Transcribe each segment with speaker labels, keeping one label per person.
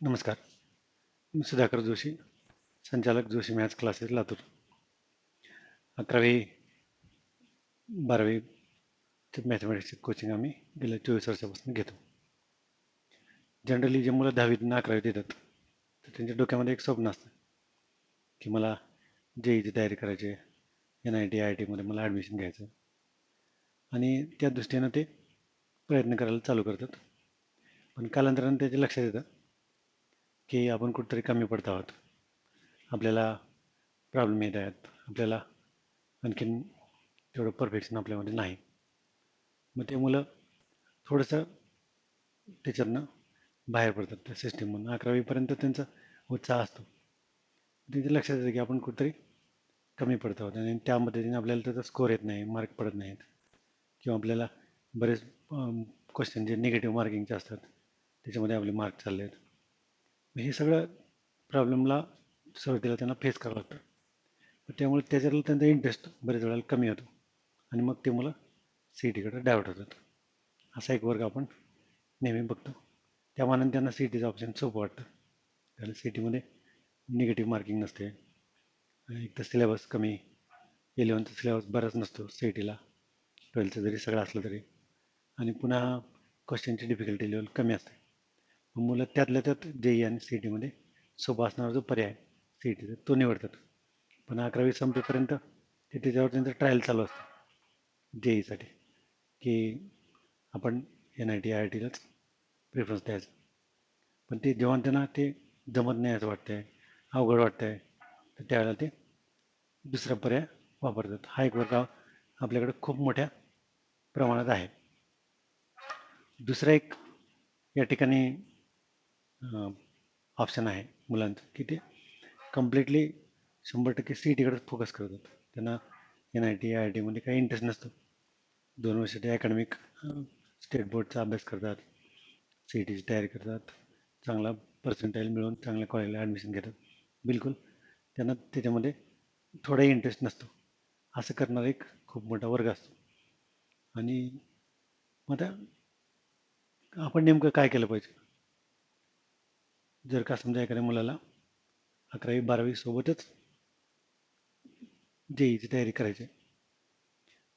Speaker 1: नमस्कार. मी सुधाकर जोशी संचालक Joshi. Maths classes Latur अकरावी बारावी मॅथमॅटिक्सचे कोचिंग आम्ही गेल्या चोवीस वर्षापासून घेतो. जनरली जे मुलं दहावीतून अकरावीत येतात तर त्यांच्या डोक्यामध्ये एक स्वप्न असतं की मला जे ईची तयारी करायची आहे N I T I I टीमध्ये मला ॲडमिशन घ्यायचं आणि त्या दृष्टीनं ते प्रयत्न करायला चालू करतात. पण कालांतरानं त्याच्या लक्षात येतं की आपण कुठंतरी कमी पडत आहोत. आपल्याला प्रॉब्लेम येत आहेत. आपल्याला आणखीन तेवढं परफेक्शन आपल्यामध्ये नाही. मग ते मुलं थोडंसं त्याच्यातनं बाहेर पडतात त्या सिस्टीममधून अकरावीपर्यंत त्यांचा उत्साह असतो. त्यांच्या लक्षात येतं की आपण कुठंतरी कमी पडत आहोत. आणि त्या पद्धतीने आपल्याला त्याचा स्कोर येत नाही मार्क पडत नाहीत. किंवा आपल्याला बरेच क्वेश्चन जे निगेटिव्ह मार्किंगचे असतात त्याच्यामध्ये आपले मार्क चालले आहेत म्हणजे हे सगळं प्रॉब्लेमला सुरुवातीला त्यांना फेस करावं लागतं. त्यामुळे त्याच्यातला त्यांचा इंटरेस्ट बरेच वेळेला कमी होतो. आणि मग ते मुलं सी ई टीकडे डायवर्ट होतात. असा एक वर्ग आपण नेहमी बघतो. त्यामानाने त्यांना सी ई टीचं ऑप्शन सोपं वाटतं. कारण सी ई टीमध्ये निगेटिव्ह मार्किंग नसते. एक तर सिलेबस कमी इलेवनचा सिलेबस बराच नसतो सी ई टीला ट्वेल्थचं जरी सगळं असलं तरी. आणि पुन्हा क्वेश्चनची डिफिकल्टी लेवल कमी असते. मुलं त्यातल्या त्यात जे ई आणि सी ई टीमध्ये सोपा असणारा जो पर्याय सी ई टीचा तो निवडतात. पण अकरावी संपेपर्यंत ते त्याच्यावर त्यांचं ट्रायल चालू असतं. जे ईसाठी की आपण N I T I I टीलाच preference द्यायचं. पण ते जेव्हा त्यांना ते जमत नाही असं वाटतं आहे अवघड वाटतं आहे तर त्यावेळेला ते दुसरा पर्याय वापरतात. हा एक वर्ग आपल्याकडे खूप मोठ्या प्रमाणात आहे. दुसरा एक या ठिकाणी ऑप्शन आहे मुलांचं की ते कम्प्लिटली शंभर टक्के सी ई टीकडेच फोकस करतात. त्यांना N I T I I टीमध्ये काही इंटरेस्ट नसतो. दोन वर्ष ते अकॅडमिक स्टेट बोर्डचा अभ्यास करतात. सी ई टीची तयारी करतात. चांगला पर्सेंटाईल मिळवून चांगल्या कॉलेजला ॲडमिशन घेतात. बिलकुल त्यांना त्याच्यामध्ये थोडाही इंटरेस्ट नसतो. असं करणारा एक खूप मोठा वर्ग असतो. आणि मग आता आपण नेमकं काय केलं पाहिजे? जर का समजा एखाद्या मुलाला अकरावी बारावी सोबतच जे ईची तयारी करायची आहे,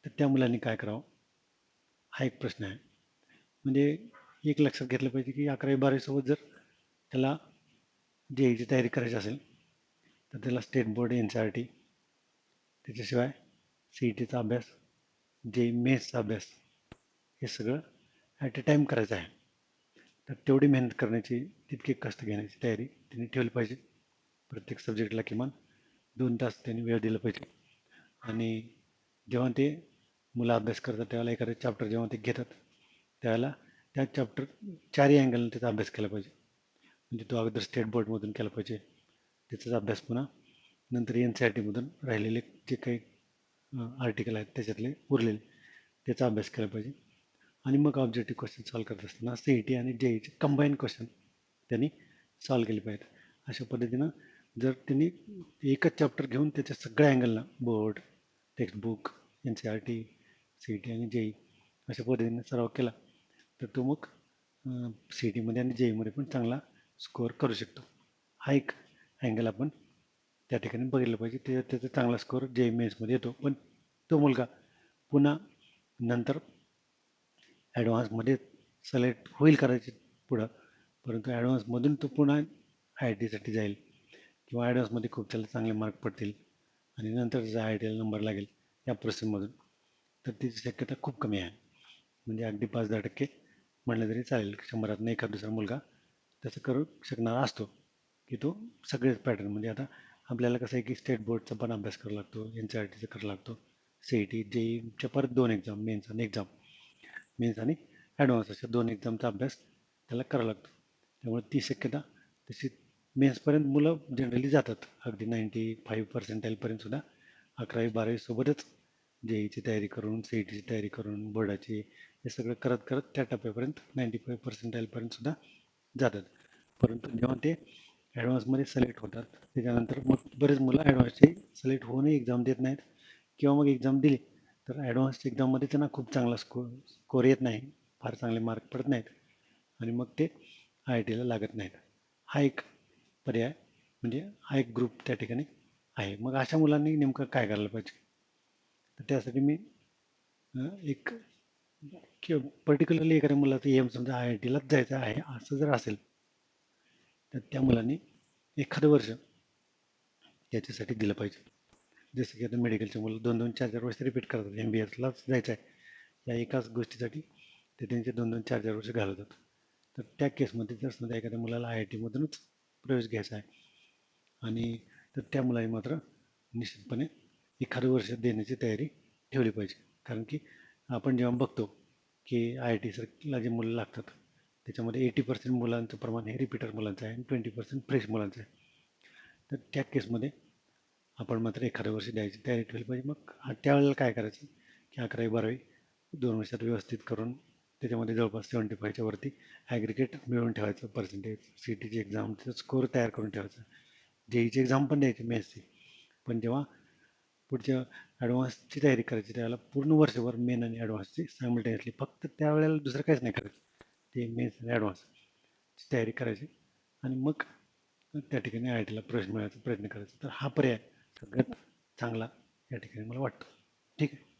Speaker 1: तर त्या मुलांनी काय करावं? हा एक प्रश्न आहे. म्हणजे एक लक्षात घेतलं पाहिजे की अकरावी बारावीसोबत जर त्याला जे ईची तयारी करायची असेल तर त्याला state board N C R T त्याच्याशिवाय सी ई टीचा अभ्यास जे मेन्सचा अभ्यास हे सगळं ॲट ए टाईम करायचं आहे. तर तेवढी मेहनत करण्याची तितकी कष्ट घेण्याची तयारी त्यांनी ठेवली पाहिजे. प्रत्येक सब्जेक्टला किमान दोन तास त्यांनी वेळ दिला पाहिजे. आणि जेव्हा ते मुलं अभ्यास करतात त्यावेळेला एखादं चॅप्टर जेव्हा ते घेतात त्यावेळेला त्या चॅप्टर चारही अँगलनं त्याचा अभ्यास केला पाहिजे. म्हणजे तो अगोदर स्टेट बोर्डमधून केला पाहिजे. त्याचाच अभ्यास पुन्हा नंतर एन सी आर टीमधून राहिलेले जे काही आर्टिकल आहेत त्याच्यातले उरलेले त्याचा अभ्यास केला पाहिजे. आणि मग ऑब्जेक्टिव्ह क्वेश्चन सॉल्व करत असताना सी ई टी आणि जे ईचे कंबाईन क्वेश्चन त्यांनी सॉल्व केले पाहिजेत. अशा पद्धतीनं जर त्यांनी एकच चॅप्टर घेऊन त्याच्या सगळ्या अँगलला board textbook N C R T C E T आणि जे ई अशा पद्धतीने सराव केला तर तो मग सी ई टीमध्ये आणि जे ईमध्ये पण चांगला स्कोअर करू शकतो. हा एक अँगल आपण त्या ठिकाणी बघितलं पाहिजे. ते त्याचा चांगला स्कोअर जे ई मेन्समध्ये येतो. पण तो मुलगा पुन्हा नंतर ॲडव्हान्समध्ये सिलेक्ट होईल करायचे पुढं परंतु ॲडव्हान्समधून तो पुन्हा आय आय टीसाठी जाईल किंवा ॲडव्हान्समध्ये खूप त्याला चांगले मार्क पडतील आणि नंतर त्याचा आय आय टीला नंबर लागेल या प्रोसेसमधून तर त्याची शक्यता खूप कमी आहे. म्हणजे अगदी पाच दहा टक्के म्हटलं तरी चालेल. शंभरातनं एखाद दुसरा मुलगा तसं करू शकणारा असतो की तो सगळेच पॅटर्न म्हणजे आता आपल्याला कसं आहे की स्टेट बोर्डचा पण अभ्यास करावा लागतो एन सी आर टीचा करावा लागतो सी ई टी जे ईच्या परत दोन एक्झाम मेन्स आणि एक्झाम मेन्स आणि ॲडव्हान्स अशा दोन एक्झामचा अभ्यास त्याला करावा लागतो. त्यामुळे ती शक्यता तशी मेन्सपर्यंत मुलं जनरली जातात. अगदी नाईंटी फाईव्ह पर्सेंटाईलपर्यंत सुद्धा अकरावी बारावीसोबतच जे ईची तयारी करून सी ई टीची तयारी करून बोर्डाची हे सगळं करत करत त्या टप्प्यापर्यंत नाईंटी फाईव्ह पर्सेंटाईलपर्यंत सुद्धा जातात. परंतु जेव्हा ते ॲडव्हान्समध्ये सिलेक्ट होतात त्याच्यानंतर मग बरेच मुलं ॲडव्हान्सचे सिलेक्ट होऊनही एक्झाम देत नाहीत किंवा मग एक्झाम दिली तर ॲडव्हान्स एक्झाममध्ये त्यांना खूप चांगला स्कोर स्कोर येत नाही. फार चांगले मार्क पडत नाहीत. आणि मग ते आय आय टीला लागत नाहीत. हा एक पर्याय म्हणजे हा एक ग्रुप त्या ठिकाणी आहे. मग अशा मुलांनी नेमकं काय करायला पाहिजे? तर त्यासाठी मी एक किंवा पर्टिक्युलरली एखाद्या मुलाचं एम समजा आय आय टीलाच जायचं आहे असं जर असेल तर त्या मुलांनी एखादं वर्ष याच्यासाठी दिलं पाहिजे. जसं की आता मेडिकलचे मुलं दोन दोन चार चार वर्ष रिपीट करतात. एम बी एसलाच जायचं आहे या एकाच गोष्टीसाठी ते त्यांचे दोन दोन चार चार वर्ष घालवतात. तर त्या केसमध्ये जर समजा एखाद्या मुलाला आय आय टीमधूनच प्रवेश घ्यायचा आहे आणि तर त्या मुलाने मात्र निश्चितपणे एखादं वर्ष देण्याची तयारी ठेवली पाहिजे. कारण की आपण जेव्हा बघतो की आय आय टी सरला जे मुलं लागतात त्याच्यामध्ये एटी पर्सेंट मुलांचं प्रमाण हे रिपीटर मुलांचं आहे आणि ट्वेंटी पर्सेंट फ्रेश मुलांचं आहे. तर त्या केसमध्ये आपण मात्र एखाद्या वर्षी द्यायची तयारी ठेवली पाहिजे मग त्यावेळेला काय करायचं? की अकरावी बारावी दोन वर्षात व्यवस्थित करून त्याच्यामध्ये जवळपास सेवन्टी फायच्या वरती ॲग्रिगेट मिळवून ठेवायचं. पर्सेंटेज सी टीची एक्झामचा स्कोअर तयार करून ठेवायचं. जेईची एक्झाम पण द्यायची मेसची पण जेव्हा पुढच्या ॲडव्हान्सची तयारी करायची त्यावेळेला पूर्ण वर्षभर मेन आणि ॲडव्हान्सची सायमल्टेनियसली फक्त त्यावेळेला दुसरं काहीच नाही करायचं. ते मेन्स आणि ॲडव्हान्सची तयारी करायची. आणि मग त्या ठिकाणी आय आय टीला प्रवेश मिळायचा प्रयत्न करायचा. तर हा पर्याय सगळ्यात चांगला या ठिकाणी मला वाटतं. ठीक आहे.